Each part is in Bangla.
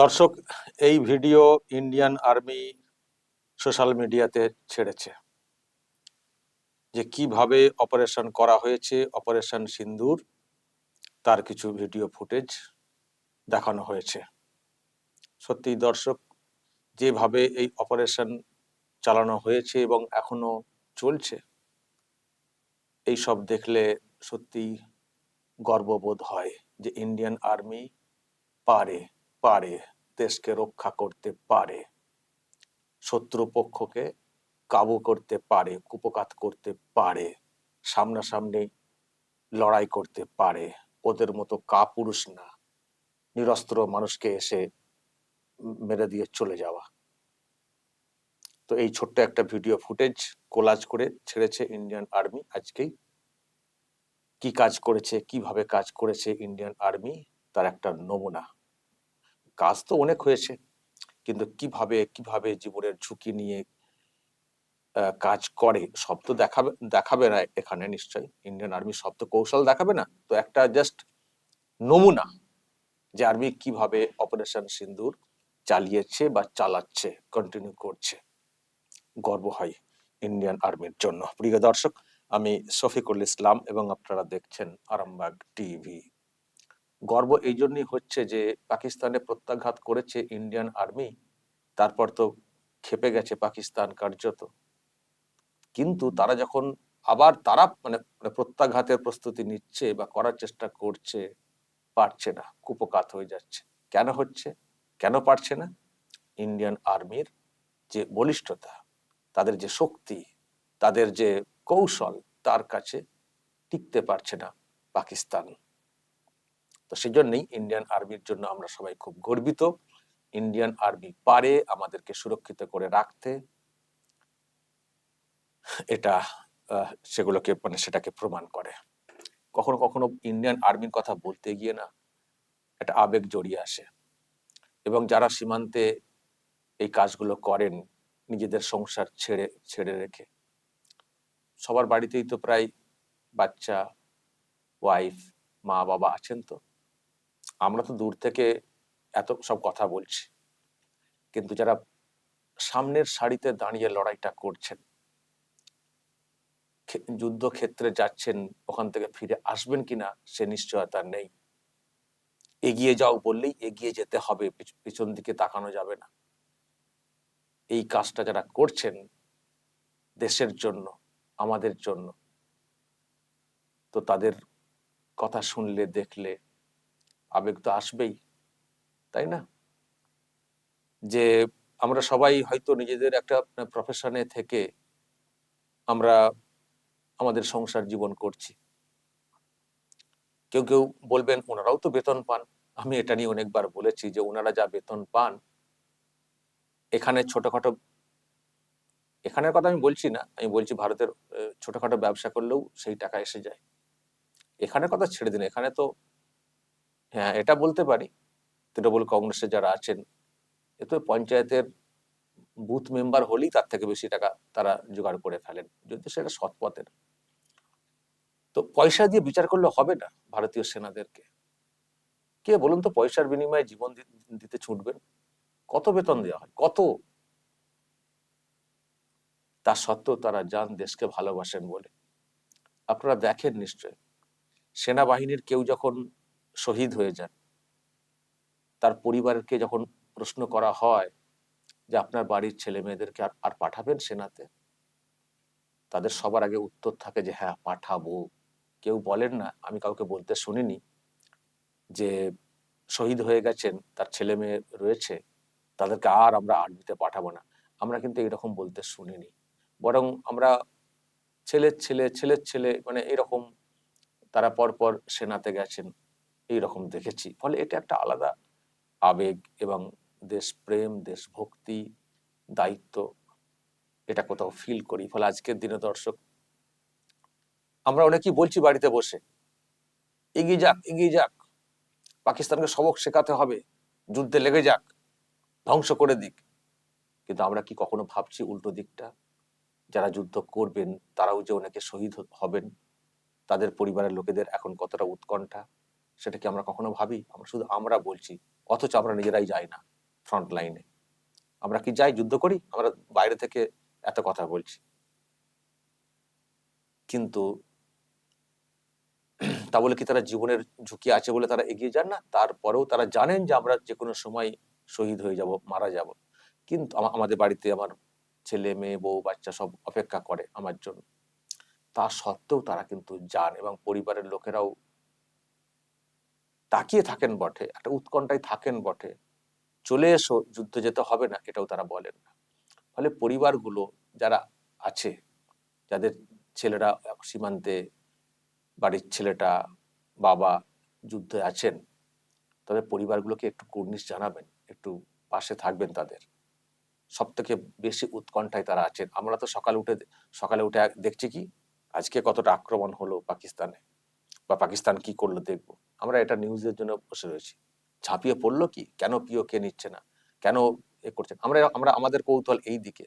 দর্শক, এই ভিডিও ইন্ডিয়ান আর্মি সোশ্যাল মিডিয়াতে ছেড়েছে। যে কীভাবে অপারেশন করা হয়েছে অপারেশন সিন্দুর, তার কিছু ভিডিও ফুটেজ দেখানো হয়েছে। সত্যি দর্শক, যেভাবে এই অপারেশন চালানো হয়েছে এবং এখনও চলছে এই সব দেখলে সত্যি গর্ববোধ হয় যে ইন্ডিয়ান আর্মি পারে পারে, দেশকে রক্ষা করতে পারে। শত্রুপক্ষকে কাবু করতে পারে, কুপকাত করতে পারে, সামনাসামনি লড়াই করতে পারে। ওদের মতো কাপুরুষ না। নিরস্ত্র মানুষকে এসে মেরে দিয়ে চলে যাওয়া। তো এই ছোট্ট একটা ভিডিও ফুটেজ কোলাজ করে ছেড়েছে ইন্ডিয়ান আর্মি আজকেই। কি কাজ করেছে, কীভাবে কাজ করেছে ইন্ডিয়ান আর্মি, তার একটা নমুনা। কাজ তো অনেক হয়েছে। কিন্তু কীভাবে কীভাবে জীবনের ঝুঁকি নিয়ে কাজ করে, সব তো দেখাবে দেখাবে না এখানে নিশ্চয়ই। ইন্ডিয়ান আর্মি সব তো কৌশল দেখাবে না। তো একটা জাস্ট নমুনা যে আর্মি কীভাবে অপারেশন সিন্দুর চালিয়েছে বা চালাচ্ছে কন্টিনিউ করছে। গর্ব হয় ইন্ডিয়ান আর্মির জন্য। প্রিয় দর্শক, আমি শফিকুল ইসলাম এবং আপনারা দেখছেন আরামবাগ টিভি। গর্ব এই জন্যই হচ্ছে যে পাকিস্তানে প্রত্যাঘাত করেছে ইন্ডিয়ান আর্মি তারপর তো খেপে গেছে পাকিস্তান কার্যত। কিন্তু তারা যখন আবার তারা মানে মানে প্রত্যাঘাতের প্রস্তুতি নিচ্ছে বা করার চেষ্টা করছে, পারছে না, কুপকাত হয়ে যাচ্ছে। কেন হচ্ছে? কেন পারছে না? ইন্ডিয়ান আর্মির যে বলিষ্ঠতা, তাদের যে শক্তি, তাদের যে কৌশল, তার কাছে টিকতে পারছে না পাকিস্তান। তো সেই জন্যই ইন্ডিয়ান আর্মির জন্য আমরা সবাই খুব গর্বিত। ইন্ডিয়ান আর্মি পারে, আমাদেরকে সুরক্ষিত করে রাখতে। এটা সেগুলোকে মানে সেটাকে প্রমাণ করে। কখনো কখনো ইন্ডিয়ান আর্মির কথা বলতে গিয়ে না, একটা আবেগ জড়িয়ে আসে। এবং যারা সীমান্তে এই কাজগুলো করেন, নিজেদের সংসার ছেড়ে ছেড়ে রেখে, সবার বাড়িতেই তো প্রায় বাচ্চা ওয়াইফ মা বাবা আছেন তো। আমরা তো দূর থেকে এত সব কথা বলছি। কিন্তু যারা সামনের সারিতে দাঁড়িয়ে লড়াইটা করছেন যুদ্ধক্ষেত্রে যাচ্ছেন, ওখান থেকে ফিরে আসবেন কিনা, সে নিশ্চয়তা নেই। এগিয়ে যাও বললেই এগিয়ে যেতে হবে, পিছ- পিছন দিকে তাকানো যাবে না। এই কাজটা যারা করছেন দেশের জন্য, আমাদের জন্য, তো তাদের কথা শুনলে, দেখলে আবেগ তো আসবেই, তাই না? যে আমরা সবাই হয়তো নিজেদের একটা প্রফেশনে থেকে আমরা আমাদের সংসার জীবন করছি। কেউ কেউ বলবেন, ওনারাও তো বেতন পান। আমি এটা নিয়ে অনেকবার বলেছি যে, ওনারা যা বেতন পান, এখানে ছোটখাটো এখানের কথা আমি বলছি না, আমি বলছি ভারতের ছোটখাটো ব্যবসা করলেও সেই টাকা এসে যায়। এখানের কথা ছেড়ে দিন, এখানে তো হ্যাঁ এটা বলতে পারি। তৃণমূল কংগ্রেসের যারা আছেন, এ তো পঞ্চায়েতের বুথ মেম্বার হলেই তার থেকে বেশি টাকা তারা জোগাড় করে ফেলেন, যদি সেটা সৎ পথের। তো পয়সা দিয়ে বিচার করলে হবে না ভারতীয় সেনাদেরকে। কে বলুন তো পয়সার বিনিময়ে জীবন দিতে ছুটবেন? কত বেতন দেওয়া হয়? কত? তা সত্ত্বেও তারা যান দেশকে ভালোবাসেন বলে। আপনারা দেখেন নিশ্চয় সেনাবাহিনীর কেউ যখন শহীদ হয়ে যান। তার পরিবারকে যখন প্রশ্ন করা হয় যে আপনার বাড়ির ছেলে মেয়েদেরকে আর আর পাঠাবেন সেনাতে? তাদের সবার আগে উত্তর থাকে যে হ্যাঁ পাঠাবো। কেউ বলেন না, আমি কাউকে বলতে শুনিনি যে শহীদ হয়ে গেছেন, তার ছেলে মেয়ে রয়েছে, তাদেরকে আর আমরা আর্মিতে পাঠাবো না। আমরা কিন্তু এরকম বলতে শুনিনি। বরং আমরা ছেলের ছেলে ছেলের ছেলে মানে এরকম তারা পরপর সেনাতে গেছেন। এইরকম দেখেছি। ফলে এটা একটা আলাদা আবেগ এবং দেশপ্রেম, দেশভক্তি, দায়িত্ব এটা কোথাও ফিল করি। ফলে আজকের দিনে দর্শক, আমরা অনেকেই বলছি বাড়িতে বসে, এগিয়ে যাক এগিয়ে যাক, পাকিস্তানকে সবক শেখাতে হবে, যুদ্ধে লেগে যাক, ধ্বংস করে দিক। কিন্তু আমরা কি কখনো ভাবছি উল্টো দিকটা? যারা যুদ্ধ করবেন, তারাও যে অনেকে শহীদ হবেন, তাদের পরিবারের লোকেদের এখন কতটা উৎকণ্ঠা? সেটা কি আমরা কখনো ভাবি, আমরা শুধু আমরা বলছি, অথচ আমরা নিজেরাই যাই না ফ্রন্ট লাইনে আমরা কি যাই যুদ্ধ করি? আমরা বাইরে থেকে এত কথা বলছি। কিন্তু তা বলে কি তারা জীবনের ঝুঁকি আছে বলে তারা এগিয়ে যান না? তারপরেও তারা জানেন যে আমরা যে কোনো সময় শহীদ হয়ে যাব, মারা যাব। কিন্তু আমাদের বাড়িতে আমার ছেলে, মেয়ে, বউ, বাচ্চা সব অপেক্ষা করে আমার জন্য। তা সত্ত্বেও তারা কিন্তু যান এবং পরিবারের লোকেরাও তাকিয়ে থাকেন বটে, একটা উৎকণ্ঠায় থাকেন বটে। চলে এসো, যুদ্ধে যেতে হবে না, এটাও তারা বলেন না। ফলে পরিবারগুলো যারা আছে, যাদের ছেলেরা সীমান্তে, বাড়ির ছেলেটা, বাবা যুদ্ধে আছেন, তাদের পরিবারগুলোকে একটু কুর্নিশ জানাবেন, একটু পাশে থাকবেন তাদের। সব থেকে বেশি উৎকণ্ঠায় তারা আছেন। আমরা তো সকালে উঠে সকালে উঠে দেখছি কি? আজকে কতটা আক্রমণ হলো পাকিস্তানে। বা পাকিস্তান কি করল দেখব। আমরা এটা নিউজের জন্য বসে রয়েছি। ঝাঁপিয়ে পড়ল কি? কেন পিও কে নিচ্ছে না? কেন এ করছেন আমরা আমরা, আমাদের কৌতূহল এই দিকে।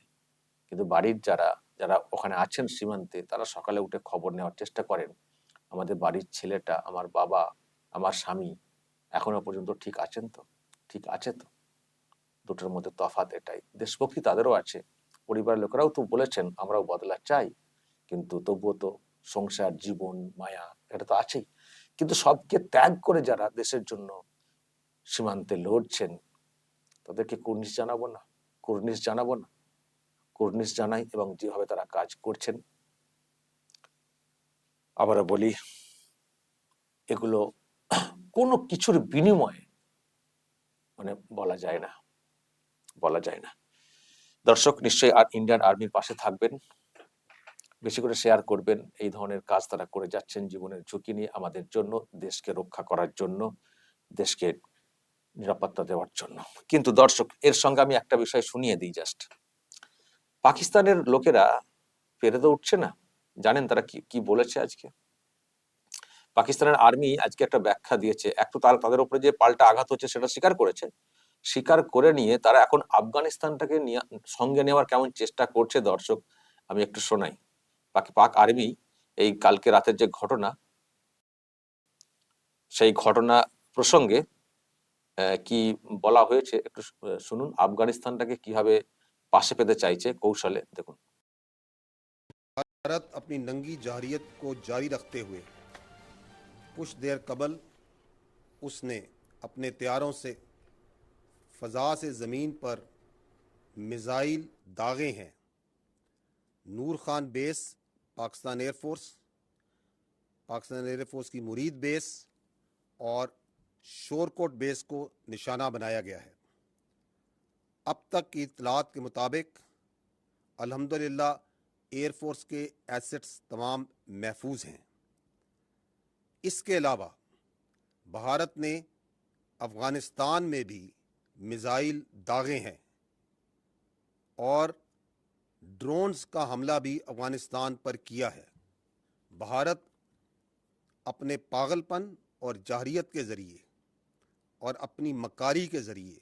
কিন্তু বাড়ির যারা যারা ওখানে আছেন সীমান্তে, তারা সকালে উঠে খবর নেওয়ার চেষ্টা করেন। আমাদের বাড়ির ছেলেটা, আমার বাবা, আমার স্বামী এখনও পর্যন্ত ঠিক আছেন তো? ঠিক আছে তো? দুটোর মধ্যে তফাৎ এটাই। দেশভক্তি তাদেরও আছে। পরিবারের লোকেরাও তো বলেছেন, আমরাও বদলা চাই। কিন্তু তবুও তো সংসার, জীবন, মায়া, এটা তো আছেই। কিন্তু সবকে ত্যাগ করে যারা দেশের জন্য সীমান্তে লড়ছেন, তাদেরকে কুর্নিশ জানাব না, কুর্নিশ জানাব না, কুর্নিশ জানাই এবং যেভাবে তারা কাজ করছেন। আবারও বলি, এগুলো কোনো কিছুর বিনিময়ে মানে বলা যায় না, বলা যায় না। দর্শক, নিশ্চয়ই আর ইন্ডিয়ান আর্মির পাশে থাকবেন। বেশি করে শেয়ার করবেন। এই ধরনের কাজ তারা করে যাচ্ছেন জীবনের ঝুঁকি নিয়ে আমাদের জন্য, দেশকে রক্ষা করার জন্য, দেশকে নিরাপত্তা দেওয়ার জন্য। কিন্তু দর্শক, এর সঙ্গে আমি একটা বিষয় শুনিয়ে দিই জাস্ট পাকিস্তানের লোকেরা পেরে তো উঠছে না? জানেন তারা কি কি বলেছে আজকে? পাকিস্তানের আর্মি আজকে একটা ব্যাখ্যা দিয়েছে এক তো তারা, তাদের উপরে যে পাল্টা আঘাত হচ্ছে সেটা স্বীকার করেছে। স্বীকার করে নিয়ে তারা এখন আফগানিস্তানটাকে নিয়ে, সঙ্গে নেওয়ার কেমন চেষ্টা করছে দর্শক, আমি একটু শোনাই। বাকি পাক আর্মি এই কালকে রাতের যে ঘটনা، সেই ঘটনা প্রসঙ্গে কি বলা হয়েছে একটু শুনুন। আফগানিস্তানটাকে কিভাবে পাশে পেতে চাইছে কৌশলে، দেখুন। بھارت اپنی ننگی جارحیت کو جاری رکھتے ہوئے। کچھ دیر قبل اس نے اپنے تیاروں سے فضا سے زمین پر میزائل داغے ہیں۔ نور خان بیس پاکستان ایئر فورس، پاکستان ایئر فورس کی مرید بیس اور شور کوٹ بیس کو نشانہ بنایا گیا ہے۔ اب تک کی اطلاعات کے مطابق الحمد ایئر فورس کے ایسٹس تمام محفوظ ہیں۔ اس کے علاوہ بھارت نے افغانستان میں بھی میزائل داغے ہیں اور ڈرونز کا حملہ بھی افغانستان پر کیا ہے۔ بھارت اپنے پاگلپن اور جہریت کے ذریعے اور اپنی مکاری کے ذریعے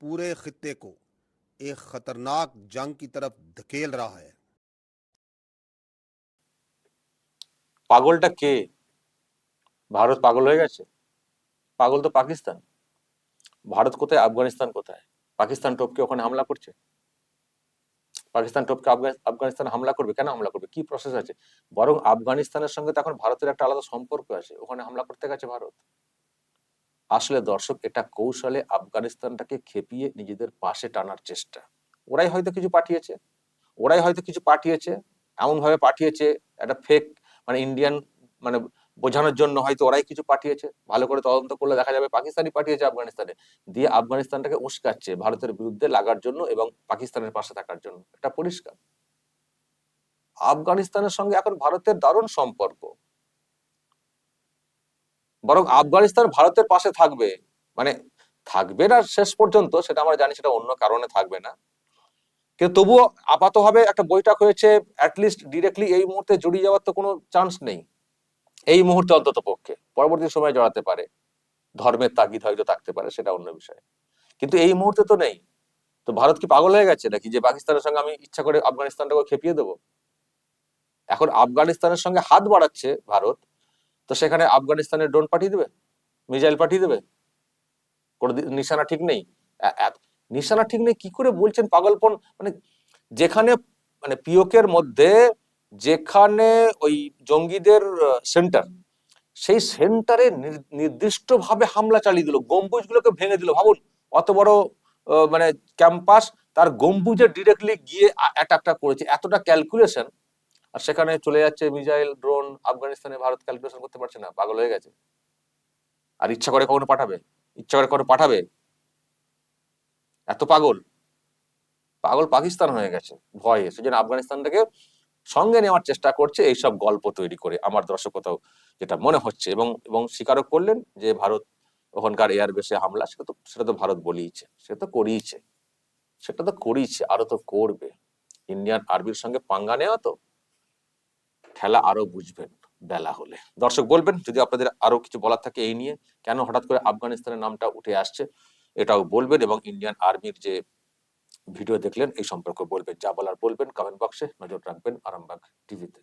پورے خطے کو ایک خطرناک جنگ کی طرف دھکیل رہا ہے۔ پاگل ٹک کے بھارت پاگل পাগলটা কে ভারত পাগল হয়ে গেছে পাগল তো পাকিস্তান ভারত কোথায় আফগানিস্তান কোথায় পাকিস্তান টপকে ওখানে হামলা করছে পাকিস্তান টপকে আফগানিস্তান হামলা করবে? কেন হামলা করবে? কি প্রসেস আছে? বরং আফগানিস্তানের সঙ্গে তো এখন ভারতের একটা আলাদা সম্পর্ক আছে। ওখানে হামলা করতে গেছে ভারত। আসলে দর্শক, এটা কৌশলে আফগানিস্তানটাকে খেপিয়ে নিজেদের পাশে টানার চেষ্টা। ওরাই হয়তো কিছু পাঠিয়েছে। ওরাই হয়তো কিছু পাঠিয়েছে। এমন ভাবে পাঠিয়েছে, একটা ফেক মানে ইন্ডিয়ান মানে বোঝানোর জন্য হয়তো ওরাই কিছু পাঠিয়েছে। ভালো করে তদন্ত করলে দেখা যাবে পাকিস্তানি পাঠিয়েছে আফগানিস্তানে। দিয়ে আফগানিস্তানটাকে উস্কাচ্ছে ভারতের বিরুদ্ধে লাগার জন্য এবং পাকিস্তানের পাশে থাকার জন্য। এটা পরিষ্কার। আফগানিস্তানের সঙ্গে এখন ভারতের দারুণ সম্পর্ক। বরং আফগানিস্তান ভারতের পাশে থাকবে। মানে থাকবে না শেষ পর্যন্ত, সেটা আমরা জানি সেটা অন্য কারণে থাকবে না। কিন্তু তবুও আপাতভাবে একটা বৈঠক হয়েছে অ্যাটলিস্ট ডিরেক্টলি এই মুহূর্তে জড়িয়ে যাওয়ার তো কোনো চান্স নেই। এই মুহূর্তে অন্তত পক্ষে। পরবর্তী সময় জড়াতে পারে। ধর্মের তাগিদ হয়তো থাকতে পারে, সেটা অন্য বিষয়। কিন্তু এই মুহূর্তে তো নেই। তো ভারত কি পাগল হয়ে গেছে নাকি যে পাকিস্তানের সঙ্গে আমি ইচ্ছা করে আফগানিস্তানটাকে খেপিয়ে দেবো? এখন আফগানিস্তানের সঙ্গে হাত বাড়াচ্ছে ভারত, তো সেখানে আফগানিস্তানের ড্রোন পাঠিয়ে দেবে? মিসাইল পাঠিয়ে দেবে? কোনো নিশানা ঠিক নেই। নিশানা ঠিক নেই, কি করে বলছেন পাগলপন? মানে যেখানে মানে পিওকের মধ্যে যেখানে ওই জঙ্গিদের সেন্টার সেই সেন্টারে নির্দিষ্টভাবে হামলা চালিয়ে দিল। গম্বুজগুলোকে ভেঙে দিল। ভাবুন, অত বড় মানে ক্যাম্পাস, তার গম্বুজে ডিরেক্টলি গিয়ে অ্যাটাকটা করেছে। এতটা ক্যালকুলেশন আর সেখানে চলে যাচ্ছে মিসাইল ড্রোন আফগানিস্তানে ভারত ক্যালকুলেশন করতে পারছে না, পাগল হয়ে গেছে। আর ইচ্ছা করে কখনো পাঠাবে? ইচ্ছা করে কখনো পাঠাবে? এত পাগল? পাগল পাকিস্তান হয়ে গেছে, ভয়ে। সেজন্য আফগানিস্তানটাকে সঙ্গে নেওয়ার চেষ্টা করছে এইসব গল্প তৈরি করে, আমার দর্শকতাও যেটা মনে হচ্ছে। এবং এবং স্বীকারও করলেন যে ভারত ওখানকার এয়ারবেসে হামলা, সেটা তো সেটা তো ভারত বলিয়েছে, সেটা তো করিয়েছে, সেটা তো করিয়েছে, আরও তো করবে। ইন্ডিয়ান আর্মির সঙ্গে পাঙ্গা নেওয়া তো খেলা আরও বুঝবেন বেলা হলে। দর্শক বলবেন, যদি আপনাদের আরও কিছু বলার থাকে এই নিয়ে, কেন হঠাৎ করে আফগানিস্তানের নামটা উঠে আসছে, এটাও বলবেন। এবং ইন্ডিয়ান আর্মির যে ভিডিও দেখলেন এই সম্পর্কে বলবেন যা বলার বলবেন কমেন্ট বক্সে নজর রাখবেন আরামবাগ টিভিতে